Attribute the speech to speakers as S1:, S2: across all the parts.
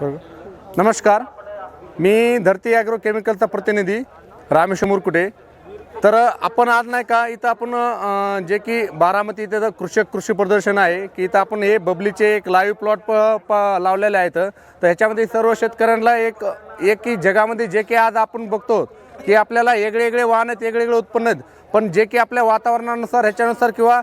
S1: बरोबर. नमस्कार. मी धरती ॲग्रो केमिकलचा प्रतिनिधी रामेश मुरकुटे तर आपण आज नाही का इथं आपण जे की बारामती इथं कृषक कृषी प्रदर्शन आहे की इथं आपण हे बबलीचे एक लाईव्ह प्लॉट प प लावलेले आहेत. तर ह्याच्यामध्ये सर्व शेतकऱ्यांना एक एक की जगामध्ये जे की आज आपण बघतो की आपल्याला वेगळे वेगळे वाहन आहेत वेगळे वेगळे उत्पन्न आहेत. पण जे की आपल्या वातावरणानुसार ह्याच्यानुसार किंवा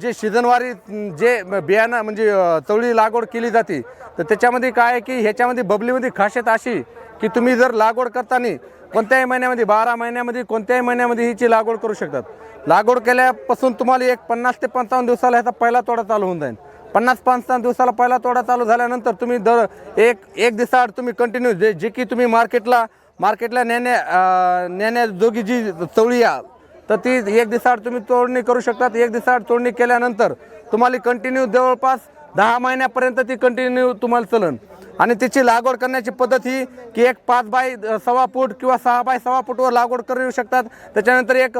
S1: जे सीझनवारी जे बियाणं म्हणजे चवळी लागवड केली जाते तर त्याच्यामध्ये काय आहे की ह्याच्यामध्ये बबलीमध्ये खासियत अशी की तुम्ही जर लागवड करताना कोणत्याही महिन्यामध्ये बारा महिन्यामध्ये कोणत्याही महिन्यामध्ये हिची लागवड करू शकतात. लागवड केल्यापासून तुम्हाला एक पन्नास ते पंचावन्न दिवसाला ह्याचा पहिला तोडा चालू होऊन जाईल. पन्नास पंचावन्न दिवसाला पहिला तोडा चालू झाल्यानंतर तुम्ही दर एक एक दिवसाआड तुम्ही कंटिन्यू जे जे की तुम्ही मार्केटला मार्केटला नेण्या नेण्याजोगी जी चवळी या तर ती एक दिवसाआड तुम्ही तोडणी करू शकतात. एक दिवसाआड तोडणी केल्यानंतर तुम्हाला कंटिन्यू जवळपास दहा महिन्यापर्यंत ती कंटिन्यू तुम्हाला चलन. आणि त्याची लागवड करण्याची पद्धत ही की एक पाच बाय सव्वा फूट किंवा सहा बाय सव्वा फूटवर लागवड करू शकतात. त्याच्यानंतर एक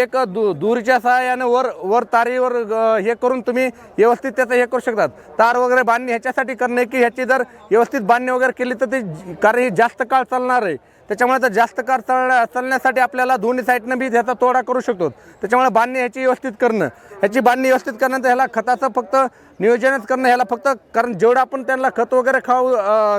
S1: एक दु दूरच्या सहाय्याने वर वर तारीवर हे करून तुम्ही व्यवस्थित त्याचं हे करू शकतात. तार वगैरे बांधणी ह्याच्यासाठी करणे की ह्याची जर व्यवस्थित बांधणी वगैरे केली तर ते कारण ही जास्त काळ चालणार आहे. त्याच्यामुळे जर जास्त काळ चाल चालण्यासाठी आपल्याला दोन्ही साईडनं बी ह्याचा तोडा करू शकतो. त्याच्यामुळे बांधणी ह्याची व्यवस्थित करणं. ह्याची बांधणी व्यवस्थित करणं तर ह्याला खताचं फक्त नियोजनच करणं ह्याला फक्त कारण जेवढं आपण त्यांना खत वगैरे खाऊ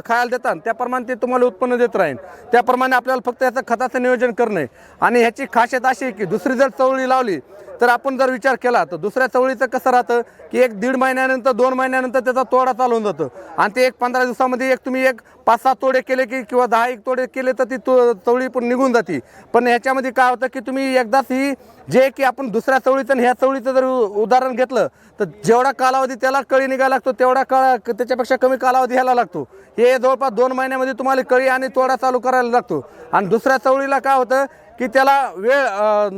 S1: खायला देतात त्याप्रमाणे ते तुम्हाला उत्पन्न देत राहील त्याप्रमाणे आपल्याला फक्त ह्याचं खताचं नियोजन करणं आहे. आणि ह्याची खासियत अशी आहे की दुसरी जर चवळी लावली तर आपण जर विचार केला तर दुसऱ्या चवळीचं कसं राहतं की एक दीड महिन्यानंतर दोन महिन्यानंतर त्याचा तोडा चालू होऊन जातं. आणि ते एक पंधरा दिवसामध्ये एक तुम्ही एक पाच सात तोडे केले की किंवा दहा एक तोडे केले तर ती तो चवळी पण निघून जाते. पण ह्याच्यामध्ये काय होतं की तुम्ही एकदाच ही जे की आपण दुसऱ्या चवळीचं आणि ह्या चवळीचं जर उदाहरण घेतलं तर जेवढा कालावधी त्याला कळी निघायला लागतो तेवढा काळ त्याच्यापेक्षा कमी कालावधी ह्याला लागतो. हे जवळपास दोन महिन्यामध्ये तुम्हाला कळी आणि तोडा चालू करायला लागतो. आणि दुसऱ्या चवळीला काय होतं की त्याला वेळ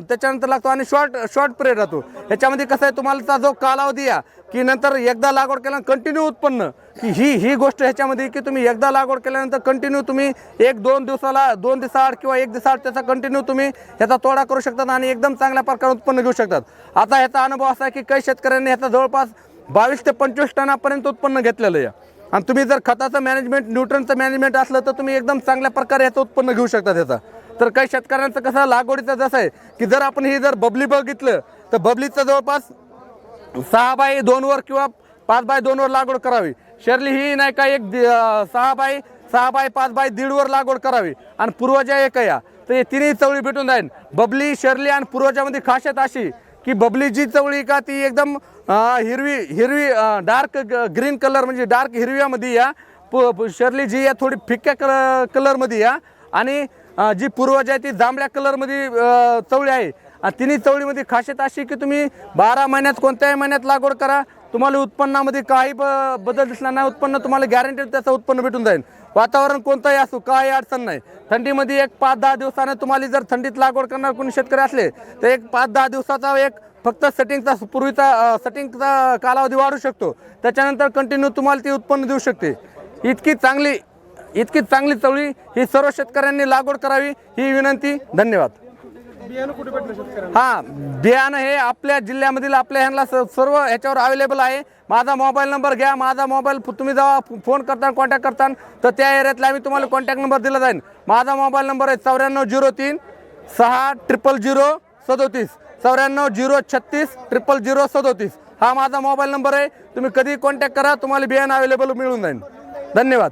S1: त्याच्यानंतर लागतो आणि शॉर्ट शॉर्ट पिरियड राहतो. ह्याच्यामध्ये कसं आहे तुम्हाला जो कालावधी आहे की नंतर एकदा लागवड केल्यानं कंटिन्यू उत्पन्न. की ही ही गोष्ट ह्याच्यामध्ये की तुम्ही एकदा लागवड केल्यानंतर कंटिन्यू तुम्ही एक दोन दिवसाला दोन दिवसाआड किंवा एक दिवसाआड त्याचा कंटिन्यू तुम्ही ह्याचा तोडा करू शकतात आणि एकदम चांगल्या प्रकारे उत्पन्न घेऊ शकतात. आता ह्याचा अनुभव असा आहे की काही शेतकऱ्यांनी ह्याचा जवळपास बावीस ते पंचवीस टनापर्यंत उत्पन्न घेतलेलं आहे. आणि तुम्ही जर खताचं मॅनेजमेंट न्यूट्रनचं मॅनेजमेंट असलं तर तुम्ही एकदम चांगल्या प्रकारे ह्याचं उत्पन्न घेऊ शकता त्याचा तर काही शेतकऱ्यांचं कसं लागवडीचं जसं आहे की जर आपण ही जर बबली बघितलं तर बबलीचं जवळपास सहा बाय दोनवर किंवा पाच बाय दोनवर लागवड करावी. शेरली ही नाही का एक दि- सहा बाय सहा बाय पाच बाय दीडवर लागवड करावी. आणि पूर्वजा एक या. तर हे तिन्ही चवळी भेटून जाईल बबली शेरली आणि पूर्वजामध्ये खासियत अशी की बबली जी चवळी का ती एकदम हिरवी हिरवी डार्क ग्रीन कलर म्हणजे डार्क हिरव्यामध्ये या. प शर्ली जी या थोडी फिक्या कल कलरमध्ये या. आणि जी पूर्वज आहे ती जांभळ्या कलरमध्ये चवळी आहे. आणि तिन्ही चवळीमध्ये खासियत अशी की तुम्ही बारा महिन्यात कोणत्याही महिन्यात लागवड करा. तुम्हाला उत्पन्नामध्ये काही ब- बदल दिसला नाही. उत्पन्न तुम्हाला गॅरंटेड त्याचं उत्पन्न भेटून जाईल. वातावरण कोणतंही असो काही अडचण नाही. थंडीमध्ये एक पाच दहा दिवसानं तुम्हाला जर थंडीत लागवड करणार कोणी शेतकरी असले तर एक पाच दहा दिवसाचा एक फक्त सेटिंगचा पूर्वीचा सेटिंगचा कालावधी वाढू शकतो. त्याच्यानंतर कंटिन्यू तुम्हाला ती उत्पन्न देऊ शकते. इतकी चांगली इतकी चांगली चवळी ही सर्व शेतकऱ्यांनी लागवड करावी ही विनंती धन्यवाद. हा बियाणं हे आपल्या जिल्ह्यामधील आपल्या ह्यांना स- सर्व ह्याच्यावर अवेलेबल आहे. माझा मोबाईल नंबर घ्या माझा मोबाईल तुम्ही जेव्हा फोन करता कॉन्टॅक्ट करता तर त्या एरियातला आम्ही तुम्हाला कॉन्टॅक्ट नंबर दिला जाईल माझा मोबाईल नंबर आहे चौऱ्याण्णव झिरो तीन सहा ट्रिपल झिरो सदोतीस. चौऱ्याण्णव झिरो छत्तीस ट्रिपल झिरो सदोतीस. हा माझा मोबाईल नंबर आहे. तुम्ही कधी कॉन्टॅक्ट करा तुम्हाला बियाणं अवेलेबल मिळून जाईल धन्यवाद.